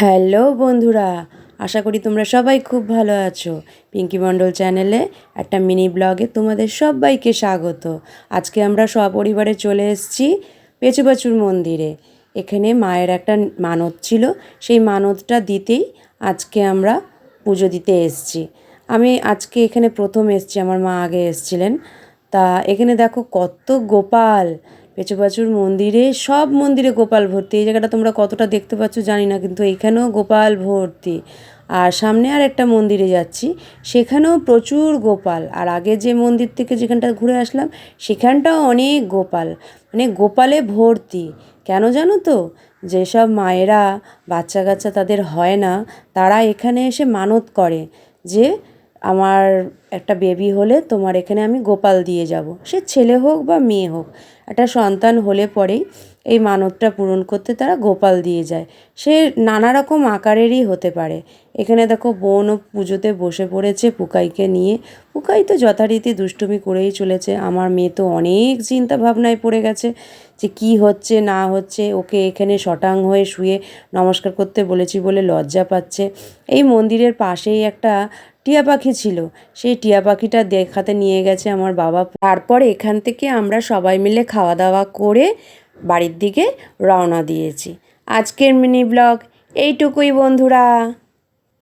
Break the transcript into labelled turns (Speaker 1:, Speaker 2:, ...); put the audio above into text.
Speaker 1: Hello বন্ধুরা, আশা করি তোমরা সবাই খুব ভালো আছো। পিঙ্কি মণ্ডল চ্যানেলে একটা মিনি ব্লগে তোমাদের সবাইকে স্বাগত। আজকে আমরা সপরিবারে চলে এসেছি পেচুপাচুর মন্দিরে। এখানে মায়ের একটা মানত ছিল, সেই মানতটা দিতেই আজকে আমরা পুজো দিতে এসেছি। আমি আজকে এখানে প্রথম এসেছি, আমার মা আগে এসেছিলেন। তা এখানে দেখো কত গোপাল পেচুপাচুর মন্দিরে, সব মন্দিরে গোপাল ভর্তি। এই জায়গাটা তোমরা কতটা দেখতে পাচ্ছ জানি না, কিন্তু এখানেও গোপাল ভর্তি। আর সামনে আর একটা মন্দিরে যাচ্ছি, সেখানেও প্রচুর গোপাল। আর আগে যে মন্দির থেকে যেখানটা ঘুরে আসলাম, সেখানটাও অনেক গোপাল মানে গোপালে ভর্তি। কেন জানো তো? যেসব মায়েরা বাচ্চা কাচ্চা তাদের হয় না, তারা এখানে এসে মানত করে যে আমার একটা বেবি হলে তোমার এখানে আমি গোপাল দিয়ে যাব। সে ছেলে হোক বা মেয়ে হোক, একটা সন্তান হলে পরেই এই মানতটা পূরণ করতে তারা গোপাল দিয়ে যায়। সে নানা রকম আকারেরই হতে পারে। এখানে দেখো বোনও পুজোতে বসে পড়েছে পুকাইকে নিয়ে। পুকাই তো যথারীতি দুষ্টুমি করেই চলেছে। আমার মেয়ে তো অনেক চিন্তা ভাবনায় পড়ে গেছে যে কি হচ্ছে, না হচ্ছে। ওকে এখানে শটাং হয়ে শুয়ে নমস্কার করতে বলেছি বলে লজ্জা পাচ্ছে। এই মন্দিরের পাশেই একটা টিয়া পাখি ছিল। সেই টিয়া পাখিটা দেখাতে নিয়ে গেছে আমার বাবা। তারপর এখান থেকে আমরা সবাই মিলে খাওয়া দাওয়া করে বাড়ির দিকে রওনা দিয়েছি। আজকের মিনি ব্লগ এইটুকুই বন্ধুরা।